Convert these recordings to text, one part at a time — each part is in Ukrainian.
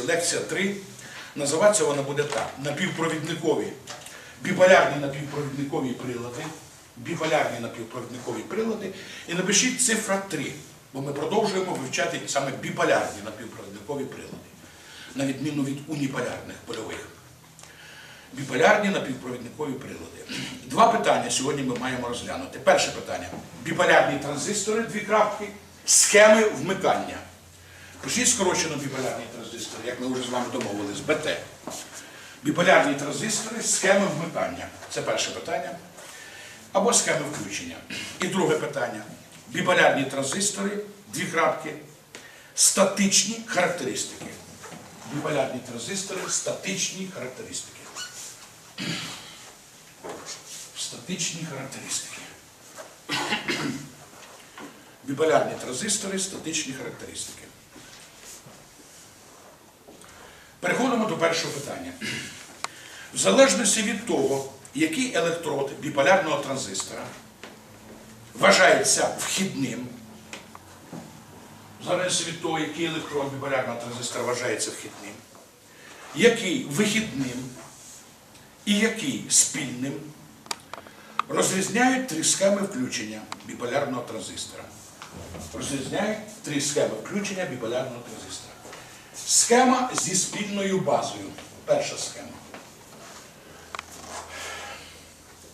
Лекція 3. Називатися вона буде так. Напівпровідникові, біполярні напівпровідникові прилади. Біполярні напівпровідникові прилади. І напишіть цифра 3, бо ми продовжуємо вивчати саме біполярні напівпровідникові прилади, на відміну від уніполярних польових. Біполярні напівпровідникові прилади. Два питання сьогодні ми маємо розглянути. Перше питання. Біполярні транзистори, дві крапки, схеми вмикання. Пишіть скорочено біполярні транзистори, як ми вже з вами домовились, БТ. Біполярні транзистори, схеми вмикання. Це перше питання. Або схеми включення. І друге питання. Біполярні транзистори, дві крапки, статичні характеристики. Біполярні транзистори, статичні характеристики. Статичні характеристики. Біполярні транзистори, статичні характеристики. Переходимо до першого питання. В залежності від того, який електрод біполярного транзистора вважається вхідним, в залежності від того, який електрод біполярного транзистора вважається вхідним, який вихідним і який спільним, розрізняють три схеми включення біполярного транзистора. Розрізняють три схеми включення біполярного транзистора. Схема зі спільною базою. Перша схема.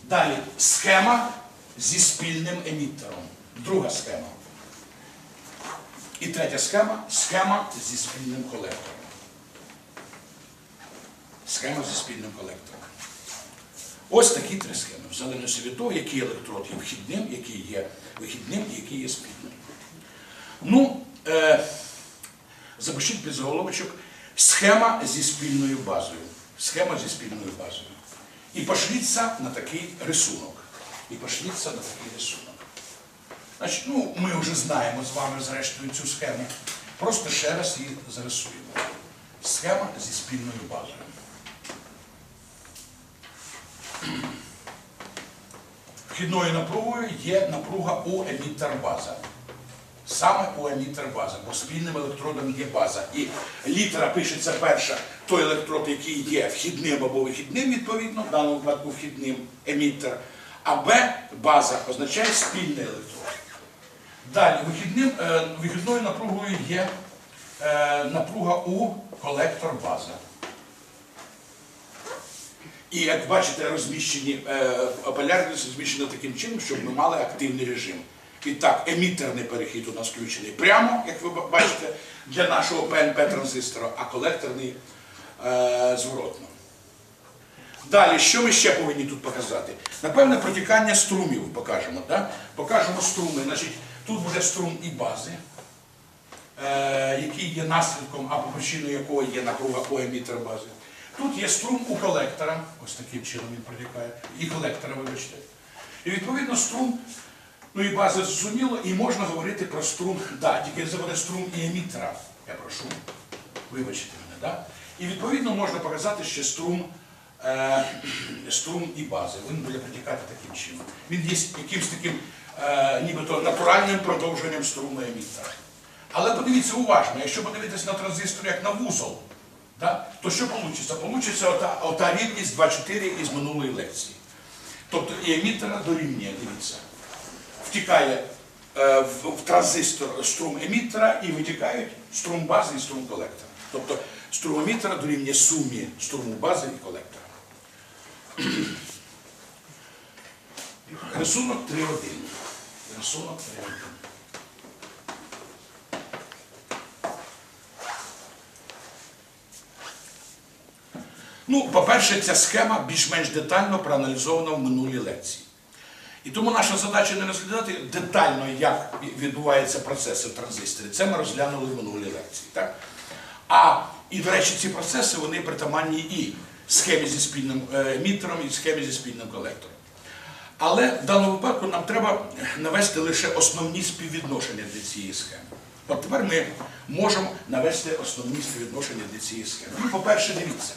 Далі схема зі спільним емітером. Друга схема. І третя схема схема зі спільним колектором. Схема зі спільним колектором. Ось такі три схеми. В залежності від того, який електрод є вхідним, який є вихідним, і який є спільним. Ну, запишіть під заголовочок схема зі спільною базою. Схема зі спільною базою. І пошліться на такий рисунок. І пошліться на такий рисунок. Значить, ну, ми вже знаємо з вами, зрештою, цю схему. Просто ще раз її зарисуємо. Схема зі спільною базою. Вхідною напругою є напруга у емітер база. Саме у емітер база, бо спільним електродом є база. І літера пишеться перша, той електрод, який є вхідним або вихідним, відповідно, в даному випадку вхідним емітер. А Б база означає спільний електрод. Далі, вихідним, е, вихідною напругою є е, напруга у колектор база. І як бачите, розміщені е, полярність розміщена таким чином, щоб ми мали активний режим. І так, емітерний перехід у нас включений прямо, як ви бачите, для нашого ПНП-транзистора, а колекторний е, зворотно. Далі, що ми ще повинні тут показати? Напевне, протікання струмів покажемо. Да? Покажемо струми. Значить, тут буде струм і бази, е, який є наслідком, або причиною якого є напруга у емітер бази. Тут є струм у колектора, ось таким чином він протікає, і колектора, вибачте. І відповідно струм, ну і база зрозуміло, і можна говорити про струм, да, тільки це буде струм і емітера, я прошу, вибачте мене, да? І відповідно можна показати ще струм, е, струм і бази. Він буде протікати таким чином. Він є якимось таким е, нібито натуральним продовженням струму емітера. Але подивіться уважно, якщо подивитися на транзистор як на вузол, да, то що вийде? Получиться ота, ота рівність 2,4 із минулої лекції. Тобто і емітера дорівнює, дивіться, втікає е, в, в транзистор струм емітера і витікають струм бази і струм колектора. Тобто струм емітера дорівнює сумі струму бази і колектора. Рисунок 3.1. Рисунок 3.1. Ну, по-перше, ця схема більш-менш детально проаналізована в минулій лекції. І тому наша задача не розглядати детально, як відбуваються процеси в транзисторі. Це ми розглянули в минулій лекції. Так? А, і, до речі, ці процеси вони притаманні і схемі зі спільним емітером, і схемі зі спільним колектором. Але в даному випадку нам треба навести лише основні співвідношення для цієї схеми. От тепер ми можемо навести основні співвідношення для цієї схеми. Ну, по-перше, дивіться.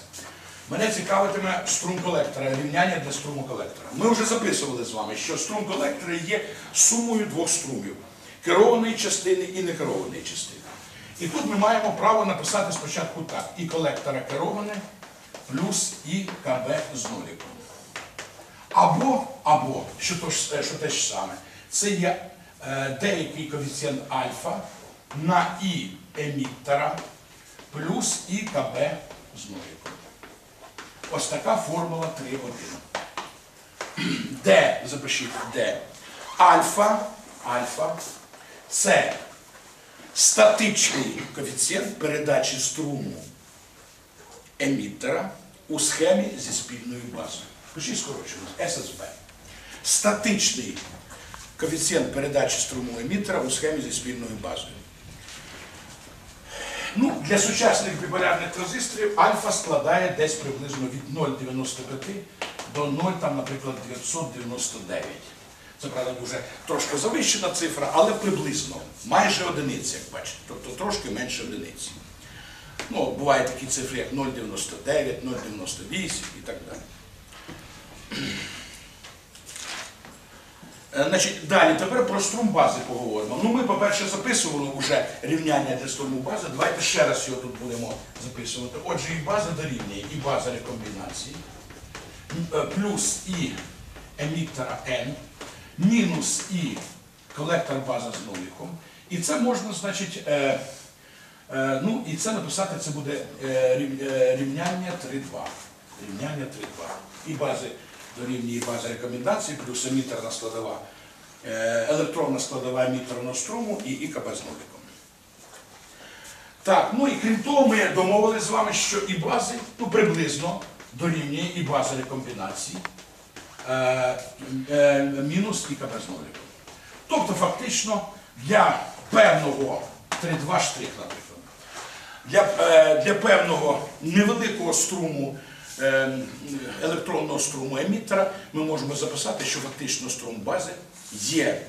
Мене цікавитиме струм колектора, рівняння для струму колектора. Ми вже записували з вами, що струм колектора є сумою двох струмів керованої частини і некерованої частини. І тут ми маємо право написати спочатку так. І колектора кероване плюс і КБ з нуліком. Або, або, що, то е, що те ж саме, це є е, деякий коефіцієнт альфа на і емітера плюс і КБ з нуліком. Ось така формула 3.1. Де, запишіть, де альфа, альфа це статичний коефіцієнт передачі струму емітера у схемі зі спільною базою. Пишіть скорочено, ССБ. Статичний коефіцієнт передачі струму емітера у схемі зі спільною базою. Ну, для сучасних біполярних транзисторів альфа складає десь приблизно від 0,95 до 0, там, наприклад, 999. Це, правда, дуже трошки завищена цифра, але приблизно. Майже одиниця, як бачите, тобто трошки менше одиниці. Ну, бувають такі цифри, як 0,99, 0,98 і так далі. Е, Значить, далі, тепер про струм бази поговоримо. Ну, ми, по-перше, записували вже рівняння для струму бази. Давайте ще раз його тут будемо записувати. Отже, і база дорівнює, і база рекомбінації, е, плюс і емітера N, мінус і колектор база з нуликом. І це можна, значить, е, е, ну, і це написати, це буде е, рівняння 3.2. Рівняння 3.2. І бази дорівнює база рекомендацій, плюс емітерна складова, е, електронна складова емітерного струму і ІКБ з нуликом. Так, ну і крім того, ми домовилися з вами, що і бази, ну приблизно дорівнює і база рекомбінацій, е, е, мінус і КБ з нуликом. Тобто, фактично, для певного 3-2 штрих, наприклад, для, для певного невеликого струму електронного струму емітера ми можемо записати, що фактично струм бази є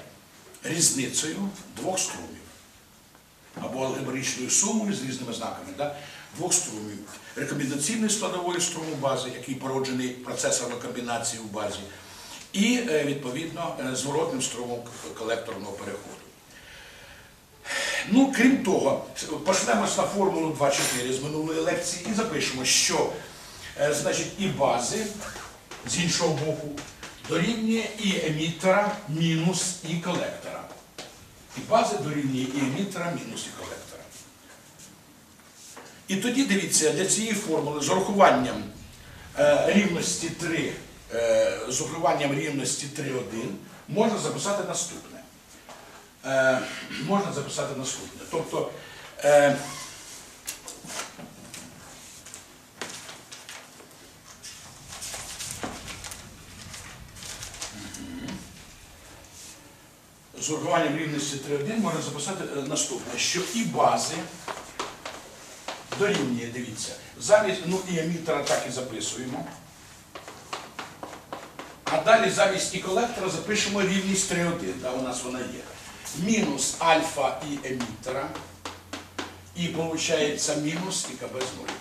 різницею двох струмів або алгебраїчною сумою з різними знаками да, двох струмів. Рекомбінаційної складової струму бази, який породжений процесорною комбінацією в базі, і е, відповідно е, зворотним струмом колекторного переходу. Ну, крім того, пошлемось на формулу 2.4 з минулої лекції і запишемо, що значить, і бази з іншого боку дорівнює і емітера мінус і колектора. І бази дорівнює і емітера мінус і колектора. І тоді дивіться, для цієї формули з урахуванням е, рівності 3, е, з урахуванням рівності 3.1 можна записати наступне. Е, можна записати наступне. Тобто, з урахуванням рівності 3.1 можна записати е, наступне, що і бази дорівнює, дивіться, замість, ну і емітера так і записуємо. А далі замість і колектора запишемо рівність 3.1, да, у нас вона є. Мінус альфа і емітера. І виходить мінус і КБ з нуликом.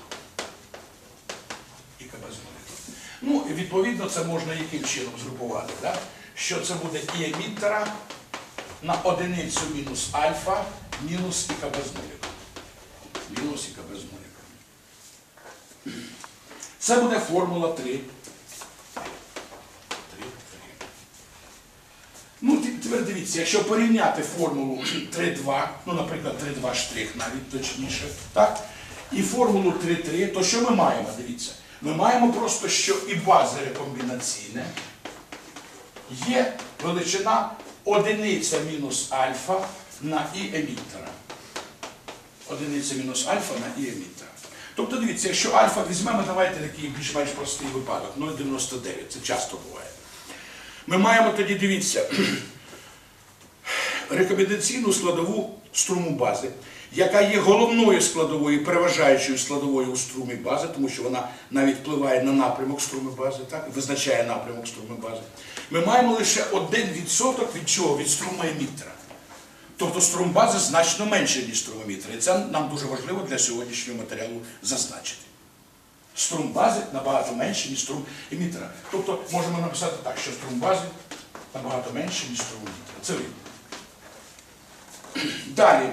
І КБ з нуликом. Ну, відповідно, це можна яким чином згрупувати, да? що це буде і емітера на одиницю мінус альфа, мінус і КБ з нуликом. Мінус і КБ з нуликом. Це буде формула 3. 3, 3. Ну, тепер дивіться, якщо порівняти формулу 3.2, ну, наприклад, 3.2 штрих навіть точніше, так? І формулу 3.3, то що ми маємо? Дивіться. Ми маємо просто, що і бази рекомбінаційне є величина одиниця мінус альфа на і емітера. Одиниця мінус альфа на і емітера. Тобто дивіться, якщо альфа візьмемо, давайте такий більш-менш простий випадок, 0,99, це часто буває. Ми маємо тоді, дивіться, рекомендаційну складову струму бази, яка є головною складовою, переважаючою складовою у струмі бази, тому що вона навіть впливає на напрямок струми бази, так, визначає напрямок струми бази. Ми маємо лише 1% від чого? Від струму емітера. Тобто струм бази значно менший, ніж струм емітера. І це нам дуже важливо для сьогоднішнього матеріалу зазначити. Струм бази набагато менший, ніж струм емітера. Тобто можемо написати так, що струм бази набагато менший, ніж струм емітера. Це видно. Далі.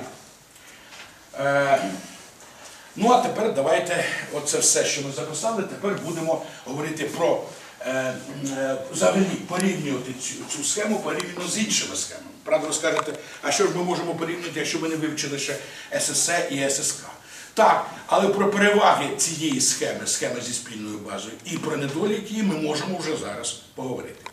Е, Ну а тепер давайте, оце все, що ми записали, тепер будемо говорити про е, е, взагалі порівнювати цю, цю схему порівняно з іншими схемами. Правда, ви а що ж ми можемо порівняти, якщо ми не вивчили ще ССС і ССК? Так, але про переваги цієї схеми, схеми зі спільною базою, і про недоліки ми можемо вже зараз поговорити.